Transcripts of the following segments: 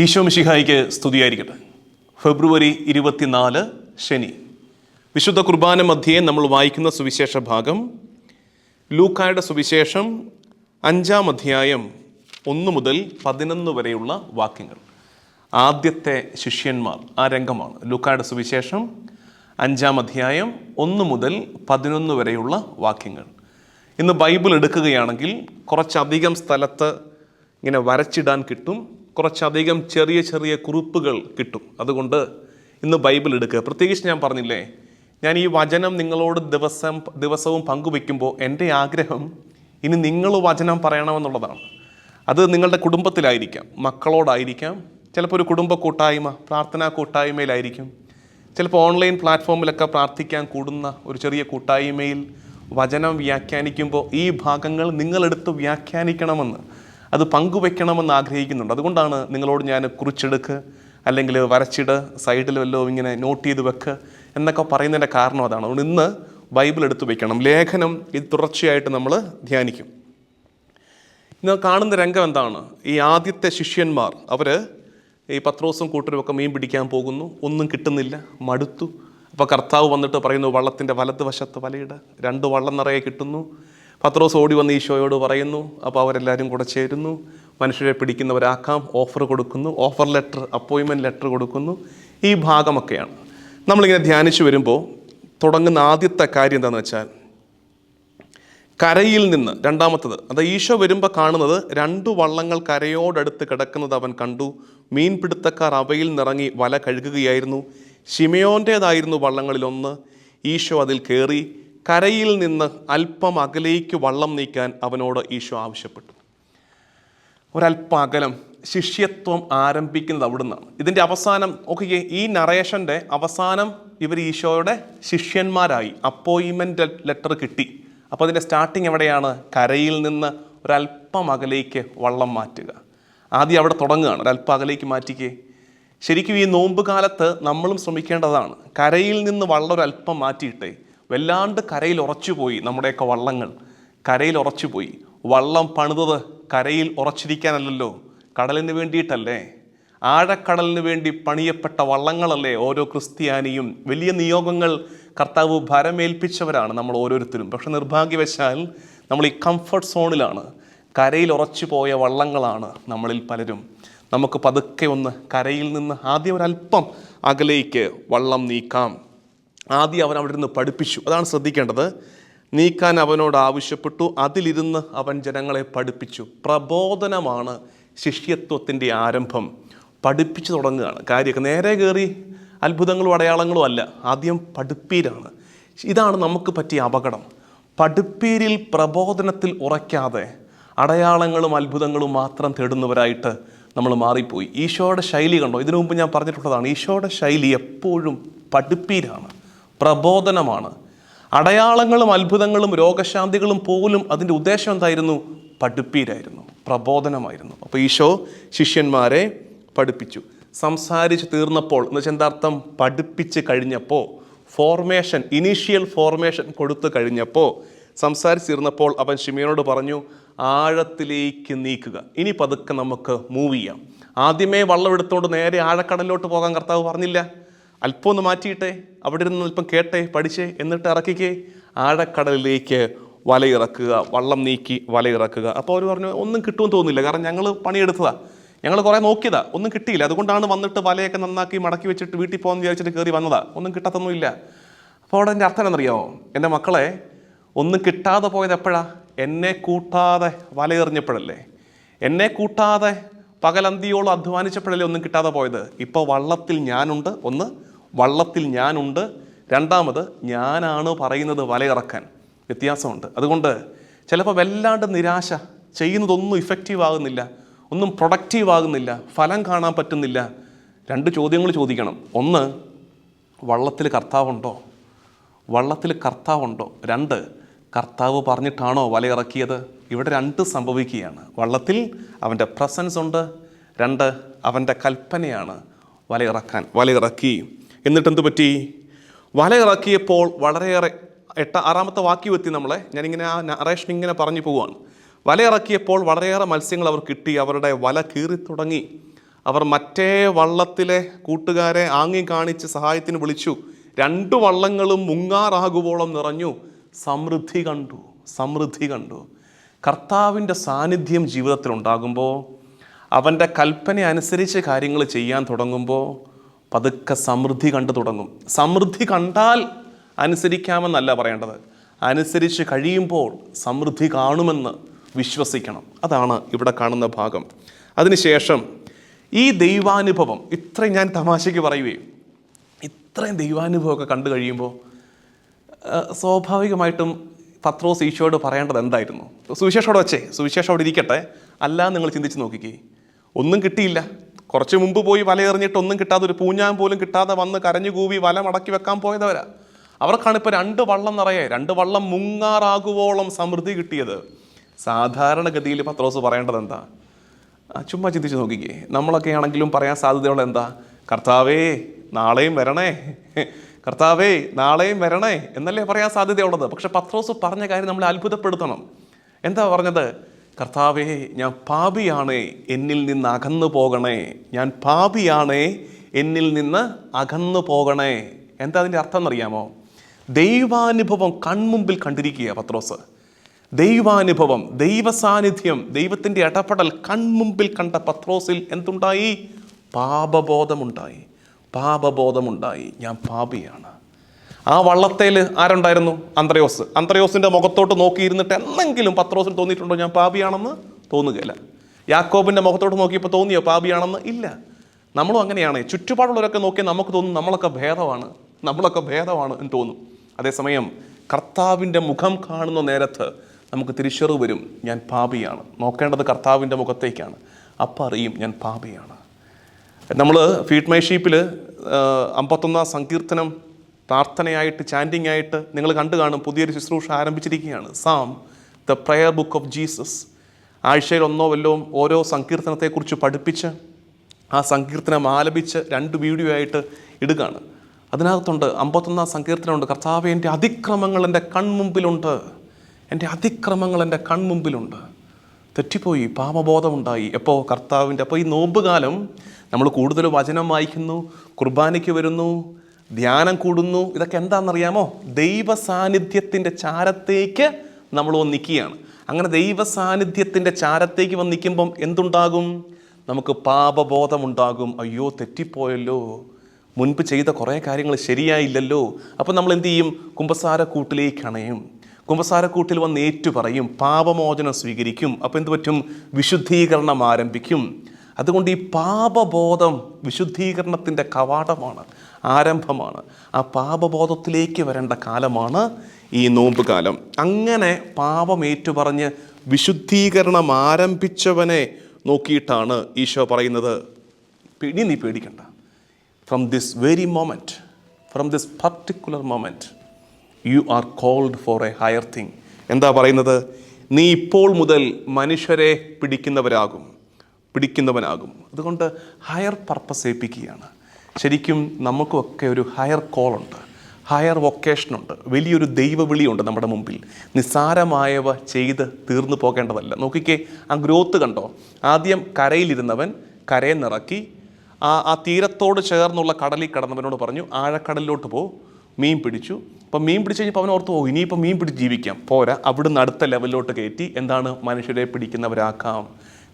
ഈശോ മിഷിഹായിക്ക് സ്തുതിയായിരിക്കട്ടെ. ഫെബ്രുവരി ഇരുപത്തിനാല് ശനി. വിശുദ്ധ കുർബാന മധ്യേ നമ്മൾ വായിക്കുന്ന സുവിശേഷ ഭാഗം ലൂക്കായുടെ സുവിശേഷം അഞ്ചാം അധ്യായം ഒന്ന് മുതൽ പതിനൊന്ന് വരെയുള്ള വാക്യങ്ങൾ. ആദ്യത്തെ ശിഷ്യന്മാർ ആ രംഗമാണ്. ലൂക്കായുടെ സുവിശേഷം അഞ്ചാം അധ്യായം ഒന്ന് മുതൽ പതിനൊന്ന് വരെയുള്ള വാക്യങ്ങൾ. ഇന്ന് ബൈബിൾ എടുക്കുകയാണെങ്കിൽ കുറച്ചധികം സ്ഥലത്ത് ഇങ്ങനെ വരച്ചിടാൻ കിട്ടും. കുറച്ചധികം ചെറിയ ചെറിയ കുറിപ്പുകൾ കിട്ടും. അതുകൊണ്ട് ഇന്ന് ബൈബിൾ എടുക്കുക. പ്രത്യേകിച്ച് ഞാൻ പറഞ്ഞില്ലേ ഞാൻ ഈ വചനം നിങ്ങളോട് ദിവസം ദിവസവും പങ്കുവെക്കുമ്പോൾ എന്റെ ആഗ്രഹം ഇനി നിങ്ങൾ വചനം പറയണമെന്നുള്ളതാണ്. അത് നിങ്ങളുടെ കുടുംബത്തിലായിരിക്കാം മക്കളോടായിരിക്കാം ചിലപ്പോൾ ഒരു കുടുംബ കൂട്ടായ്മ പ്രാർത്ഥനാ കൂട്ടായ്മയിലായിരിക്കും ചിലപ്പോൾ ഓൺലൈൻ പ്ലാറ്റ്ഫോമിലൊക്കെ പ്രാർത്ഥിക്കാൻ കൂടുന്ന ഒരു ചെറിയ കൂട്ടായ്മയിൽ വചനം വ്യാഖ്യാനിക്കുമ്പോൾ ഈ ഭാഗങ്ങൾ നിങ്ങളെടുത്ത് വ്യാഖ്യാനിക്കണമെന്ന് അത് പങ്കുവെക്കണമെന്ന് ആഗ്രഹിക്കുന്നുണ്ട്. അതുകൊണ്ടാണ് നിങ്ങളോട് ഞാൻ കുറിച്ചെടുക്ക് അല്ലെങ്കിൽ വരച്ചിട് സൈഡിൽ വല്ലോ ഇങ്ങനെ നോട്ട് ചെയ്ത് വെക്ക് എന്നൊക്കെ പറയുന്നതിന്റെ കാരണം അതാണ്. അതുകൊണ്ട് ഇന്ന് ബൈബിൾ എടുത്തു വെക്കണം. ലേഖനം ഇത് തുടർച്ചയായിട്ട് നമ്മൾ ധ്യാനിക്കും. ഇന്ന് കാണുന്ന രംഗം എന്താണ്? ഈ ആദ്യത്തെ ശിഷ്യന്മാർ അവർ ഈ പത്രോസും കൂട്ടരുമൊക്കെ മീൻ പിടിക്കാൻ പോകുന്നു. ഒന്നും കിട്ടുന്നില്ല. മടുത്തു. അപ്പോൾ കർത്താവ് വന്നിട്ട് പറയുന്നു വള്ളത്തിന്റെ വലതുവശത്ത് വലയിട. രണ്ട് വള്ളം നിറയെ കിട്ടുന്നു. പത്രോസ് ഓടി വന്ന് ഈശോയോട് പറയുന്നു അപ്പോൾ അവരെല്ലാവരും കൂടെ ചേരുന്നു മനുഷ്യരെ പിടിക്കുന്നവരാക്കാം ഓഫർ കൊടുക്കുന്നു ഓഫർ ലെറ്റർ അപ്പോയിൻമെന്റ് ലെറ്റർ കൊടുക്കുന്നു. ഈ ഭാഗമൊക്കെയാണ്. നമ്മളിങ്ങനെ ധ്യാനിച്ചു വരുമ്പോൾ തുടങ്ങുന്ന ആദ്യത്തെ കാര്യം എന്താണെന്ന് വെച്ചാൽ കരയിൽ നിന്ന് രണ്ടാമത്തത് അത് ഈശോ വരുമ്പോൾ കാണുന്നത് രണ്ടു വള്ളങ്ങൾ കരയോടടുത്ത് കിടക്കുന്നത് അവൻ കണ്ടു. മീൻപിടുത്തക്കാർ അവയിൽ നിറങ്ങി വല കഴുകുകയായിരുന്നു. ഷിമയോന്റേതായിരുന്നു വള്ളങ്ങളിലൊന്ന്. ഈശോ അതിൽ കയറി കരയിൽ നിന്ന് അല്പം അകലേക്ക് വള്ളം നീക്കാൻ അവനോട് ഈശോ ആവശ്യപ്പെട്ടു. ഒരല്പ അകലം ശിഷ്യത്വം ആരംഭിക്കുന്നത് അവിടുന്നാണ്. ഇതിന്റെ അവസാനം ഓക്കെ ഈ നറേഷന്റെ അവസാനം ഇവർ ഈശോയുടെ ശിഷ്യന്മാരായി. അപ്പോയിൻമെന്റ് ലെറ്റർ കിട്ടി. അപ്പോൾ അതിന്റെ സ്റ്റാർട്ടിങ് എവിടെയാണ്? കരയിൽ നിന്ന് ഒരല്പം അകലേക്ക് വള്ളം മാറ്റുക. ആദ്യം അവിടെ തുടങ്ങുകയാണ്. ഒരല്പം അകലേക്ക് മാറ്റിക്കേ. ശരിക്കും ഈ നോമ്പ് കാലത്ത് നമ്മളും ശ്രമിക്കേണ്ടതാണ്. കരയിൽ നിന്ന് വള്ളം ഒരല്പം മാറ്റിയിട്ടേ വല്ലാണ്ട് കരയിൽ ഉറച്ചുപോയി നമ്മുടെയൊക്കെ വള്ളങ്ങൾ. കരയിൽ ഉറച്ചുപോയി വള്ളം പണിതത് കരയിൽ ഉറച്ചിരിക്കാനല്ലല്ലോ. കടലിന് വേണ്ടിയിട്ടല്ലേ? ആഴക്കടലിന് വേണ്ടി പണിയപ്പെട്ട വള്ളങ്ങളല്ലേ ഓരോ ക്രിസ്ത്യാനിയും? വലിയ നിയോഗങ്ങൾ കർത്താവ് ഭരമേൽപ്പിച്ചവരാണ് നമ്മൾ ഓരോരുത്തരും. പക്ഷെ നിർഭാഗ്യവശാൽ നമ്മൾ ഈ കംഫർട്ട് സോണിലാണ് കരയിൽ ഉറച്ചു പോയ വള്ളങ്ങളാണ് നമ്മളിൽ പലരും. നമുക്ക് പതുക്കെ ഒന്ന് കരയിൽ നിന്ന് ആദ്യം ഒരല്പം അകലേക്ക് വള്ളം നീക്കാം. ആദ്യം അവൻ അവിടെ നിന്ന് പഠിപ്പിച്ചു. അതാണ് ശ്രദ്ധിക്കേണ്ടത്. നീക്കാൻ അവനോട് ആവശ്യപ്പെട്ടു. അതിലിരുന്ന് അവൻ ജനങ്ങളെ പഠിപ്പിച്ചു. പ്രബോധനമാണ് ശിഷ്യത്വത്തിന്റെ ആരംഭം. പഠിപ്പിച്ചു തുടങ്ങുകയാണ്. കാര്യമൊക്കെ നേരെ കയറി അത്ഭുതങ്ങളും അടയാളങ്ങളും അല്ല. ആദ്യം പഠിപ്പീരാണ്. ഇതാണ് നമുക്ക് പറ്റിയ അപകടം. പഠിപ്പീരിൽ പ്രബോധനത്തിൽ ഉറയ്ക്കാതെ അടയാളങ്ങളും അത്ഭുതങ്ങളും മാത്രം തേടുന്നവരായിട്ട് നമ്മൾ മാറിപ്പോയി. ഈശോയുടെ ശൈലി കണ്ടോ? ഇതിനു മുമ്പ് ഞാൻ പറഞ്ഞിട്ടുള്ളതാണ് ഈശോയുടെ ശൈലി എപ്പോഴും പഠിപ്പീരാണ്. പ്രബോധനമാണ്. അടയാളങ്ങളും അത്ഭുതങ്ങളും രോഗശാന്തികളും പോലും അതിന്റെ ഉദ്ദേശം എന്തായിരുന്നു? പഠിപ്പീരായിരുന്നു. പ്രബോധനമായിരുന്നു. അപ്പോൾ ഈശോ ശിഷ്യന്മാരെ പഠിപ്പിച്ചു. സംസാരിച്ച് തീർന്നപ്പോൾ എന്ന് വെച്ചാൽ എന്താർത്ഥം? പഠിപ്പിച്ച് കഴിഞ്ഞപ്പോൾ ഫോർമേഷൻ ഇനീഷ്യൽ ഫോർമേഷൻ കൊടുത്തു കഴിഞ്ഞപ്പോൾ സംസാരിച്ച് തീർന്നപ്പോൾ അവൻ ഷിമിയനോട് പറഞ്ഞു ആഴത്തിലേക്ക് നീക്കുക. ഇനി പതുക്കെ നമുക്ക് മൂവ് ചെയ്യാം. ആദ്യമേ വള്ളം എടുത്തുകൊണ്ട് നേരെ ആഴക്കടലിലോട്ട് പോകാൻ കർത്താവ് പറഞ്ഞില്ല. അല്പം ഒന്ന് മാറ്റിയിട്ടെ അവിടെ ഇരുന്ന് അല്പം കേട്ടെ പഠിച്ചേ എന്നിട്ട് ഇറക്കിക്കേ. ആഴക്കടലിലേക്ക് വലയിറക്കുക വള്ളം നീക്കി വലയിറക്കുക. അപ്പോൾ അവർ പറഞ്ഞു ഒന്നും കിട്ടുമെന്ന് തോന്നുന്നില്ല കാരണം ഞങ്ങൾ പണിയെടുത്തതാ. ഞങ്ങൾ കുറേ നോക്കിയതാ ഒന്നും കിട്ടിയില്ല. അതുകൊണ്ടാണ് വന്നിട്ട് വലയൊക്കെ നന്നാക്കി മടക്കി വെച്ചിട്ട് വീട്ടിൽ പോകാമെന്ന് വിചാരിച്ചിട്ട് കയറി വന്നതാ. ഒന്നും കിട്ടത്തൊന്നുമില്ല അപ്പോൾ അവിടെ എന്റെ അർത്ഥം എന്നറിയാമോ എന്റെ മക്കളെ ഒന്നും കിട്ടാതെ പോയത് എപ്പോഴാണ് എന്നെ കൂട്ടാതെ വലയെറിഞ്ഞപ്പോഴല്ലേ. എന്നെ കൂട്ടാതെ പകലന്തിയോളം അധ്വാനിച്ചപ്പോഴല്ലേ ഒന്നും കിട്ടാതെ പോയത്. ഇപ്പോൾ വള്ളത്തിൽ ഞാനുണ്ട് ഒന്ന് വള്ളത്തിൽ ഞാനുണ്ട്. രണ്ടാമത് ഞാനാണ് പറയുന്നത് വലയിറക്കാൻ. വ്യത്യാസമുണ്ട്. അതുകൊണ്ട് ചിലപ്പോൾ വല്ലാണ്ട് നിരാശ. ചെയ്യുന്നതൊന്നും ഇഫക്റ്റീവ് ആകുന്നില്ല. ഒന്നും പ്രൊഡക്റ്റീവ് ആകുന്നില്ല. ഫലം കാണാൻ പറ്റുന്നില്ല. രണ്ട് ചോദ്യങ്ങൾ ചോദിക്കണം. ഒന്ന് വള്ളത്തിൽ കർത്താവുണ്ടോ? വള്ളത്തിൽ കർത്താവുണ്ടോ? രണ്ട് കർത്താവ് പറഞ്ഞിട്ടാണോ വലയിറക്കിയത്? ഇവിടെ രണ്ട് സംഭവിക്കുകയാണ്. വള്ളത്തിൽ അവന്റെ പ്രസൻസ് ഉണ്ട്. രണ്ട് അവന്റെ കൽപ്പനയാണ് വലയിറക്കാൻ വലയിറക്കി. എന്നിട്ട് പറ്റി? പറ്റി വലയിറക്കിയപ്പോൾ വളരെയേറെ എട്ട ആറാമത്തെ വാക്യം എത്തി നമ്മളെ. ഞാനിങ്ങനെ ആ നറേഷൻ ഇങ്ങനെ പറഞ്ഞു പോവുകയാണ്. വലയിറക്കിയപ്പോൾ വളരെയേറെ മത്സ്യങ്ങൾ അവർ കിട്ടി അവരുടെ വല കീറി തുടങ്ങി. അവർ മറ്റേ വള്ളത്തിലെ കൂട്ടുകാരെ ആങ്ങി കാണിച്ച് സഹായത്തിന് വിളിച്ചു. രണ്ട് വള്ളങ്ങളും മുങ്ങാറാകുവോളം നിറഞ്ഞു. സമൃദ്ധി കണ്ടു സമൃദ്ധി കണ്ടു. കർത്താവിന്റെ സാന്നിധ്യം ജീവിതത്തിൽ ഉണ്ടാകുമ്പോൾ അവന്റെ കൽപ്പന അനുസരിച്ച് കാര്യങ്ങൾ ചെയ്യാൻ തുടങ്ങുമ്പോൾ പതുക്കെ സമൃദ്ധി കണ്ടു തുടങ്ങും. സമൃദ്ധി കണ്ടാൽ അനുസരിക്കാമെന്നല്ല പറയേണ്ടത്. അനുസരിച്ച് കഴിയുമ്പോൾ സമൃദ്ധി കാണുമെന്ന് വിശ്വസിക്കണം. അതാണ് ഇവിടെ കാണുന്ന ഭാഗം. അതിനുശേഷം ഈ ദൈവാനുഭവം ഇത്രയും ഞാൻ തമാശയ്ക്ക് പറയുകയും ഇത്രയും ദൈവാനുഭവമൊക്കെ കണ്ടു കഴിയുമ്പോൾ സ്വാഭാവികമായിട്ടും പത്രോസ് ഈശോയോട് പറയേണ്ടത് എന്തായിരുന്നു? സുവിശേഷം അവിടെ വെച്ചേ സുവിശേഷം അവിടെ ഇരിക്കട്ടെ. അല്ല നിങ്ങൾ ചിന്തിച്ച് നോക്കിക്കേ. ഒന്നും കിട്ടിയില്ല. കുറച്ച് മുമ്പ് പോയി വല എറിഞ്ഞിട്ട് ഒന്നും കിട്ടാതെ ഒരു പൂഞ്ഞാൻ പോലും കിട്ടാതെ വന്ന് കരഞ്ഞു കൂവി വല മടക്കി വെക്കാൻ പോയതവരാ. അവർക്കാണ് ഇപ്പോൾ രണ്ട് വള്ളം നിറയെ രണ്ട് വള്ളം മുങ്ങാറാകുവോളം സമൃദ്ധി കിട്ടിയത്. സാധാരണഗതിയിൽ പത്രോസ് പറയേണ്ടത് എന്താ? ചുമ്മാ ചിന്തിച്ച് നോക്കിക്കേ. നമ്മളൊക്കെ ആണെങ്കിലും പറയാൻ സാധ്യതയുള്ള എന്താ? കർത്താവേ നാളെയും വരണേ. കർത്താവേ നാളെയും വരണേ എന്നല്ലേ പറയാൻ സാധ്യതയുള്ളത്. പക്ഷെ പത്രോസ് പറഞ്ഞ കാര്യം നമ്മളെ അത്ഭുതപ്പെടുത്തണം. എന്താ പറഞ്ഞത്? കർത്താവേ ഞാൻ പാപിയാണേ എന്നിൽ നിന്ന് അകന്നു പോകണേ. ഞാൻ പാപിയാണേ എന്നിൽ നിന്ന് അകന്നു പോകണേ. എന്താ അതിന്റെ അർത്ഥം എന്നറിയാമോ? ദൈവാനുഭവം കൺമുമ്പിൽ കണ്ടിരിക്കുക പത്രോസ്. ദൈവാനുഭവം ദൈവസാന്നിധ്യം ദൈവത്തിന്റെ ഇടപെടൽ കൺമുമ്പിൽ കണ്ട പത്രോസിൽ എന്തുണ്ടായി? പാപബോധമുണ്ടായി. പാപബോധമുണ്ടായി. ഞാൻ പാപിയാണ്. ആ വള്ളത്തേൽ ആരുണ്ടായിരുന്നു? അന്ത്രയോസ്. അന്ത്രയോസിന്റെ മുഖത്തോട്ട് നോക്കിയിരുന്നിട്ട് എന്തെങ്കിലും പത്രോസിന് തോന്നിയിട്ടുണ്ടോ? ഞാൻ പാപിയാണെന്ന് തോന്നുകയില്ല. യാക്കോബിന്റെ മുഖത്തോട്ട് നോക്കിയപ്പോൾ തോന്നിയോ? പാപിയാണെന്ന് ഇല്ല. നമ്മളും അങ്ങനെയാണ്. ചുറ്റുപാടുള്ളവരൊക്കെ നോക്കിയാൽ നമുക്ക് തോന്നും നമ്മളൊക്കെ ഭേദമാണ്. നമ്മളൊക്കെ ഭേദമാണ് എന്ന് തോന്നും. അതേസമയം കർത്താവിന്റെ മുഖം കാണുന്ന നേരത്ത് നമുക്ക് തിരിച്ചറിവ് വരും. ഞാൻ പാപിയാണ്. നോക്കേണ്ടത് കർത്താവിന്റെ മുഖത്തേക്കാണ്. അപ്പം അറിയും ഞാൻ പാപിയാണ്. നമ്മൾ ഫീഡ് മൈ ഷീപ്പിൽ അമ്പത്തൊന്നാം സങ്കീർത്തനം പ്രാർത്ഥനയായിട്ട് ചാന്റിംഗ് ആയിട്ട് നിങ്ങൾ കണ്ടു കാണും പുതിയൊരു ശുശ്രൂഷ ആരംഭിച്ചിരിക്കുകയാണ്. Psalm the prayer book of Jesus ആഴ്ചയിൽ ഒന്നോ വല്ലവും ഓരോ സങ്കീർത്തനത്തെക്കുറിച്ച് പഠിപ്പിച്ച് ആ സങ്കീർത്തനം ആലപിച്ച് രണ്ട് വീഡിയോ ആയിട്ട് ഇടുകയാണ്. അതിനകത്തുണ്ട് അമ്പത്തൊന്നാം സങ്കീർത്തനമുണ്ട്. കർത്താവ് എന്റെ അതിക്രമങ്ങൾ എന്റെ കൺമുമ്പിലുണ്ട്. എന്റെ അതിക്രമങ്ങൾ എന്റെ കൺമുമ്പിലുണ്ട്. തെറ്റിപ്പോയി പാപബോധമുണ്ടായി. എപ്പോൾ കർത്താവിന്റെ അപ്പോൾ ഈ നോമ്പുകാലം നമ്മൾ കൂടുതൽ വചനം വായിക്കുന്നു കുർബാനയ്ക്ക് വരുന്നു ധ്യാനം കൂടുന്നു. ഇതൊക്കെ എന്താണെന്നറിയാമോ? ദൈവ സാന്നിധ്യത്തിന്റെ ചാരത്തേക്ക് നമ്മൾ വന്നിക്കുകയാണ് അങ്ങനെ ദൈവ സാന്നിധ്യത്തിന്റെ ചാരത്തേക്ക് വന്നിക്കുമ്പം എന്തുണ്ടാകും? നമുക്ക് പാപബോധമുണ്ടാകും. അയ്യോ തെറ്റിപ്പോയല്ലോ. മുൻപ് ചെയ്ത കുറേ കാര്യങ്ങൾ ശരിയായില്ലല്ലോ. അപ്പം നമ്മൾ എന്ത് ചെയ്യും? കുമ്പസാരക്കൂട്ടിലേക്ക് അണയും കുമ്പസാരക്കൂട്ടിൽ വന്ന് ഏറ്റു പറയും പാപമോചനം സ്വീകരിക്കും. അപ്പോൾ എന്ത് പറ്റും? വിശുദ്ധീകരണം ആരംഭിക്കും. അതുകൊണ്ട് ഈ പാപബോധം വിശുദ്ധീകരണത്തിന്റെ കവാടമാണ്. ആരംഭമാണ്. ആ പാപബോധത്തിലേക്ക് വരേണ്ട കാലമാണ് ഈ നോമ്പ് കാലം. അങ്ങനെ പാപം ഏറ്റുപറഞ്ഞ് വിശുദ്ധീകരണം ആരംഭിച്ചവനെ നോക്കിയിട്ടാണ് ഈശോ പറയുന്നത്. ഇനി നീ പേടിക്കണ്ട. From this very moment from this particular moment you are called for a higher thing എന്താ പറയുന്നത്? നീ ഇപ്പോൾ മുതൽ മനുഷ്യരെ പിടിക്കുന്നവരാകും പിടിക്കുന്നവനാകും. അതുകൊണ്ട് ഹയർ പർപ്പസ് ഏൽപ്പിക്കുകയാണ്. ശരിക്കും നമുക്കൊക്കെ ഒരു ഹയർ കോളുണ്ട് ഹയർ വൊക്കേഷനുണ്ട് വലിയൊരു ദൈവവിളിയുണ്ട് നമ്മുടെ മുമ്പിൽ. നിസ്സാരമായവ ചെയ്ത് തീർന്നു പോകേണ്ടതല്ല. നോക്കിക്കേ ആ ഗ്രോത്ത് കണ്ടോ? ആദ്യം കരയിലിരുന്നവൻ കരയെ നിറക്കി ആ ആ തീരത്തോട് ചേർന്നുള്ള കടലിൽ കടന്നവനോട് പറഞ്ഞു ആഴക്കടലിലോട്ട് പോ. മീൻ പിടിച്ചു. അപ്പം മീൻ പിടിച്ച് കഴിഞ്ഞപ്പോൾ അവൻ ഓർത്ത് പോകും ഇനിയിപ്പോൾ മീൻ പിടിച്ച് ജീവിക്കാം. പോരാ അവിടുന്ന് അടുത്ത ലെവലിലോട്ട് കയറ്റി എന്താണ് മനുഷ്യരെ പിടിക്കുന്നവരാക്കാം.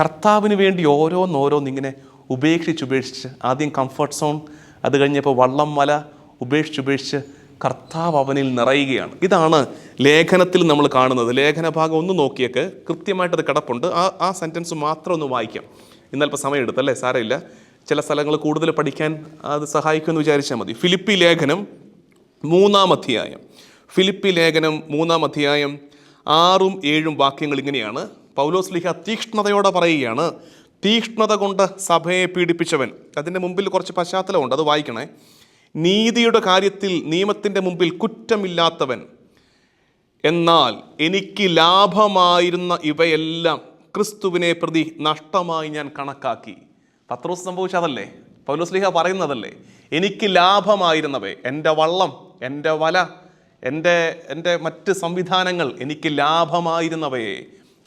കർത്താവിന് വേണ്ടി ഓരോന്നോരോന്നിങ്ങനെ ഉപേക്ഷിച്ച് ഉപേക്ഷിച്ച് ആദ്യം കംഫർട്ട് സോൺ അത് കഴിഞ്ഞപ്പോൾ വള്ളം മല ഉപേക്ഷിച്ച് ഉപേക്ഷിച്ച് കർത്താവ് അവനിൽ നിറയുകയാണ്. ഇതാണ് ലേഖനത്തിൽ നമ്മൾ കാണുന്നത്. ലേഖന ഭാഗം ഒന്ന് നോക്കിയൊക്കെ. കൃത്യമായിട്ടത് കിടപ്പുണ്ട്. ആ ആ സെന്റൻസ് മാത്രം ഒന്ന് വായിക്കാം. ഇന്നലപ്പോൾ സമയം അല്ലേ? സാരമില്ല. ചില സ്ഥലങ്ങൾ കൂടുതൽ പഠിക്കാൻ അത് സഹായിക്കുമെന്ന് വിചാരിച്ചാൽ മതി. ഫിലിപ്പി ലേഖനം മൂന്നാം അധ്യായം. ഫിലിപ്പി ലേഖനം മൂന്നാം അധ്യായം ആറും ഏഴും വാക്യങ്ങൾ ഇങ്ങനെയാണ്. പൗലോസ് ലിഹ തീക്ഷ്ണതയോടെ പറയുകയാണ്. തീക്ഷ്ണത കൊണ്ട് സഭയെ പീഡിപ്പിച്ചവൻ. അതിന്റെ മുമ്പിൽ കുറച്ച് പശ്ചാത്തലമുണ്ട് അത് വായിക്കണേ. നീതിയുടെ കാര്യത്തിൽ നിയമത്തിന്റെ മുമ്പിൽ കുറ്റമില്ലാത്തവൻ. എന്നാൽ എനിക്ക് ലാഭമായിരുന്ന ഇവയെല്ലാം ക്രിസ്തുവിനെ പ്രതി നഷ്ടമായി ഞാൻ കണക്കാക്കി. പത്രോസ് സംഭവിച്ചതല്ലേ പൗലോസ്ലിഹ പറയുന്നതല്ലേ? എനിക്ക് ലാഭമായിരുന്നവേ എന്റെ വള്ളം എന്റെ വല എന്റെ എന്റെ മറ്റ് സംവിധാനങ്ങൾ എനിക്ക് ലാഭമായിരുന്നവയെ.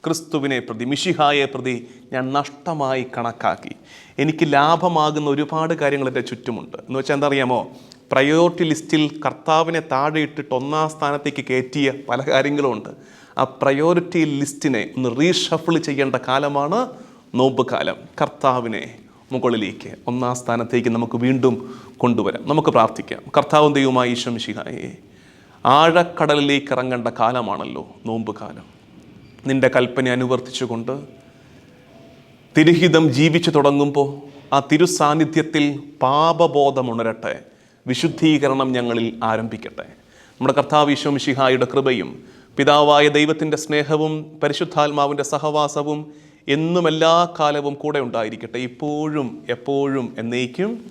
ക്രിസ്തുവിനെ പ്രതി മിഷിഹായെ പ്രതി ഞാൻ നഷ്ടമായി കണക്കാക്കി. എനിക്ക് ലാഭമാകുന്ന ഒരുപാട് കാര്യങ്ങൾ എന്റെ ചുറ്റുമുണ്ട്. എന്ന് വെച്ചാൽ എന്താ അറിയാമോ പ്രയോറിറ്റി ലിസ്റ്റിൽ കർത്താവിനെ താഴെ ഇട്ടിട്ട് ഒന്നാം സ്ഥാനത്തേക്ക് കയറ്റിയ പല കാര്യങ്ങളുമുണ്ട് ആ പ്രയോറിറ്റി ലിസ്റ്റിനെ ഒന്ന് റീഷഫിൾ ചെയ്യേണ്ട കാലമാണ് നോമ്പ് കാലം കർത്താവിനെ മുകളിലേക്ക് ഒന്നാം സ്ഥാനത്തേക്ക് നമുക്ക് വീണ്ടും കൊണ്ടുവരാം. നമുക്ക് പ്രാർത്ഥിക്കാം. കർത്താവും ദൈവമായി ഈശോ ശിഹായേ ആഴക്കടലിലേക്ക് ഇറങ്ങേണ്ട കാലമാണല്ലോ നോമ്പ് കാലം നിന്റെ കൽപ്പന അനുവർത്തിച്ചുകൊണ്ട് തിരുഹിതം ജീവിച്ചു തുടങ്ങുമ്പോൾ ആ തിരുസാന്നിധ്യത്തിൽ പാപബോധം ഉണരട്ടെ. വിശുദ്ധീകരണം ഞങ്ങളിൽ ആരംഭിക്കട്ടെ. നമ്മുടെ കർത്താവ് ഈശോമിഷിഹായുടെ കൃപയും പിതാവായ ദൈവത്തിന്റെ സ്നേഹവും പരിശുദ്ധാത്മാവിന്റെ സഹവാസവും എന്നും എല്ലാ കാലവും കൂടെ ഉണ്ടായിരിക്കട്ടെ. ഇപ്പോഴും എപ്പോഴും എന്നേക്കും